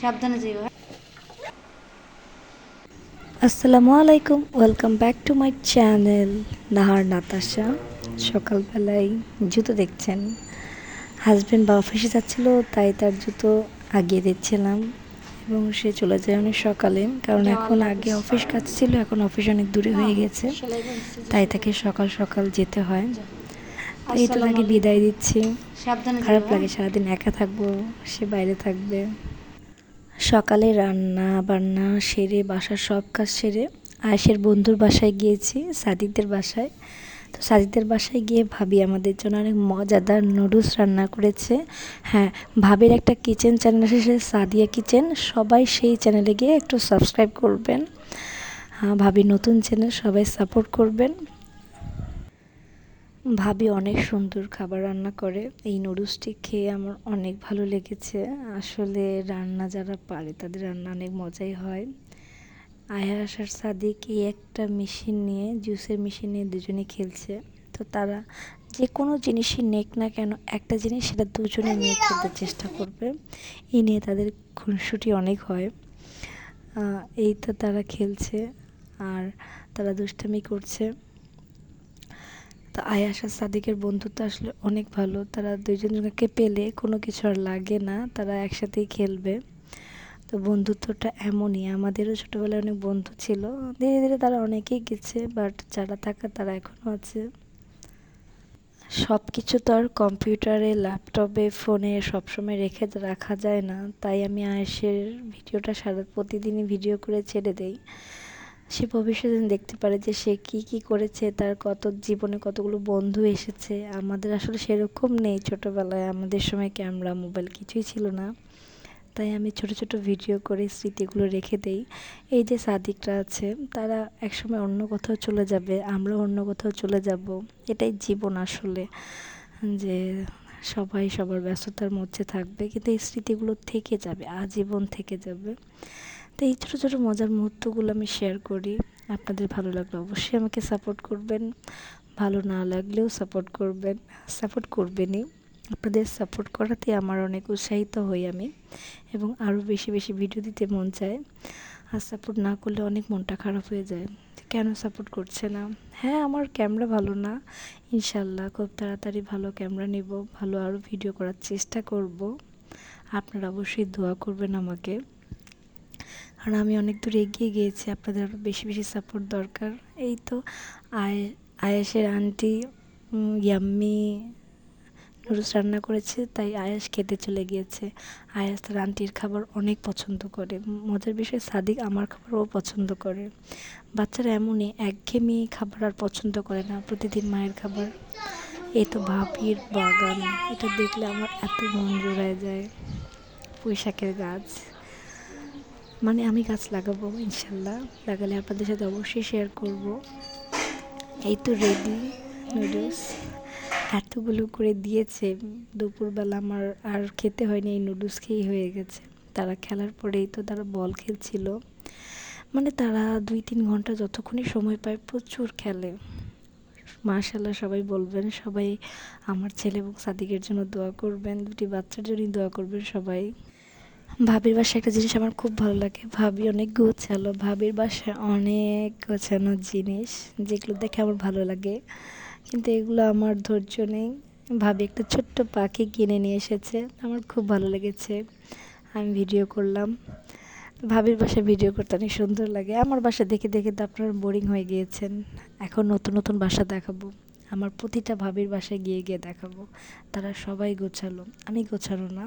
সাবধানে হ্যাঁ? আসসালামু আলাইকুম welcome back to my channel Nahar Natasha. সকালবেলায় জুতো দেখছেন। হাজব্যান্ড বা অফিসে যাচ্ছিল তাই তার জুতো আগিয়ে দিচ্ছিলাম এবং সে চলে যায় অনেক সকালে কারণ এখন আগে অফিস কাজ ছিল এখন অফিস অনেক দূরে হয়ে গেছে। তাই তাকে সকাল সকাল যেতে হয়। এই তো তাকে বিদায় দিচ্ছি। খারাপ লাগে সারাদিন একা থাকব সে বাইরে থাকবে। সকালে রান্না বান্না সেরে, বাসার সব কাজ সেরে আয়েশের বন্ধুর বাসায় গিয়েছি সাদিদের বাসায়। তো সাদিকদের বাসায় গিয়ে ভাবি আমাদের জন্য অনেক মজাদার নুডলস রান্না করেছে। হ্যাঁ ভাবির একটা কিচেন চ্যানেল সে সাদিয়া কিচেন। সবাই সেই চ্যানেলে গিয়ে একটু সাবস্ক্রাইব করবেন। হ্যাঁ ভাবি নতুন চ্যানেল, সবাই সাপোর্ট করবেন। ভাবি অনেক সুন্দর খাবার রান্না করে। এই নুডলসটি খেয়ে আমার অনেক ভালো লেগেছে। আসলে রান্না যারা পারে তাদের রান্না অনেক মজাই হয়। আয়াস আর সাদিক এই একটা মেশিন নিয়ে, জুসের মেশিন নিয়ে দুজনে খেলছে। তো তারা যে কোনো জিনিসই নেক না কেন, একটা জিনিস সেটা দুজনে নিয়ে খেলতে চেষ্টা করবে। এই নিয়ে তাদের খুনসুটি অনেক হয়। এই তো তারা খেলছে আর তারা দুষ্টামি করছে। তো আয়াস আর সাদিকের বন্ধুত্ব আসলে অনেক ভালো। তারা দুজনকে পেলে কোনো কিছু আর লাগে না, তারা একসাথেই খেলবে। তো বন্ধুত্বটা এমনই, আমাদেরও ছোটোবেলায় অনেক বন্ধু ছিল। ধীরে ধীরে তারা অনেকেই গেছে, বাট যারা থাকা তারা এখনও আছে। সব কিছু তো আর কম্পিউটারে, ল্যাপটপে, ফোনে সবসময় রেখে রাখা যায় না। তাই আমি আয়েসের ভিডিওটা সারা, প্রতিদিনই ভিডিও করে ছেড়ে দেই। সে ভবিষ্যতে দেখতে পারে যে সে কি কি করেছে, তার কত জীবনে কতগুলো বন্ধু এসেছে। আমাদের আসলে সেরকম নেই ছোটোবেলায়। আমাদের সময় ক্যামেরা, মোবাইল কিছুই ছিল না। তাই আমি ছোট ছোট ভিডিও করে স্মৃতিগুলো রেখে দেই। এই যে সাদিকরা আছে, তারা একসময় অন্য কোথাও চলে যাবে, আমরা অন্য কোথাও চলে যাব। এটাই জীবন আসলে, যে সবাই সবার ব্যস্ততার মধ্যে থাকবে, কিন্তু এই স্মৃতিগুলো থেকে যাবে, আজীবন থেকে যাবে। তো এই ছোটো ছোটো, মজার মুহূর্তগুলো আমি শেয়ার করি। আপনাদের ভালো লাগলে অবশ্যই আমাকে সাপোর্ট করবেন। ভালো না লাগলেও সাপোর্ট করবেন। সাপোর্ট করবেনই। আপনাদের সাপোর্ট করাতে আমার অনেক উৎসাহিত হই আমি এবং আরও বেশি বেশি ভিডিও দিতে মন চায়। আর সাপোর্ট না করলে অনেক মনটা খারাপ হয়ে যায়। কেন সাপোর্ট করছে না? হ্যাঁ আমার ক্যামেরা ভালো না। ইনশাল্লাহ খুব তাড়াতাড়ি ভালো ক্যামেরা নেব। ভালো আরও ভিডিও করার চেষ্টা করব। আপনারা অবশ্যই দোয়া করবেন আমাকে। কারণ আমি অনেক দূর এগিয়ে গিয়েছি, আপনাদের আরও বেশি বেশি সাপোর্ট দরকার। এই তো আয় আয়েসের আন্টি ইয়াম্মি নুডলস রান্না করেছে, তাই আয়াস খেতে চলে গিয়েছে। আয়াস তার আন্টির খাবার অনেক পছন্দ করে। মজার বিষয়, সাদিক আমার খাবারও পছন্দ করে। বাচ্চারা এমনই, একঘেয়েমি খাবার আর পছন্দ করে না, প্রতিদিন মায়ের খাবার। এই তো ভাবির বাগান, এটা দেখলে আমার এত মন জোড়ায় যায়। পুঁই শাকের গাছ। মানে আমি গাছ লাগাবো, ইনশাল্লাহ। লাগালে আপনাদের সাথে অবশ্যই শেয়ার করব। এই তো রেডি নুডলস এতগুলো করে দিয়েছে। দুপুরবেলা আমার আর খেতে হয়নি, এই নুডলস খেয়েই হয়ে গেছে। তারা খেলার পরেই তো তারা বল খেলছিল। মানে তারা দুই তিন ঘণ্টা যতক্ষণই সময় পায় প্রচুর খেলে। মাশাল্লাহ সবাই বলবেন, সবাই আমার ছেলে এবং সাদিকের জন্য দোয়া করবেন, দুটি বাচ্চার জন্যই দোয়া করবেন সবাই। ভাবির বাসায় একটা জিনিস আমার খুব ভালো লাগে। ভাবি অনেক গোছালো। ভাবির বাসায় অনেক গোছানো জিনিস যেগুলো দেখে আমার ভালো লাগে। কিন্তু এগুলো আমার ধৈর্য নেই। ভাবি একটা ছোট্ট পাখি কিনে নিয়ে এসেছে। আমার খুব ভালো লেগেছে। আমি ভিডিও করলাম। ভাবির বাসায় ভিডিও করতে অনেক সুন্দর লাগে। আমার বাসা দেখে দেখে তো আপনারা বোরিং হয়ে গিয়েছেন। এখন নতুন নতুন বাসা দেখাবো। আমার প্রতিটা ভাবির বাসায় গিয়ে গিয়ে দেখাবো। তারা সবাই গোছালো। আমি গোছালো না।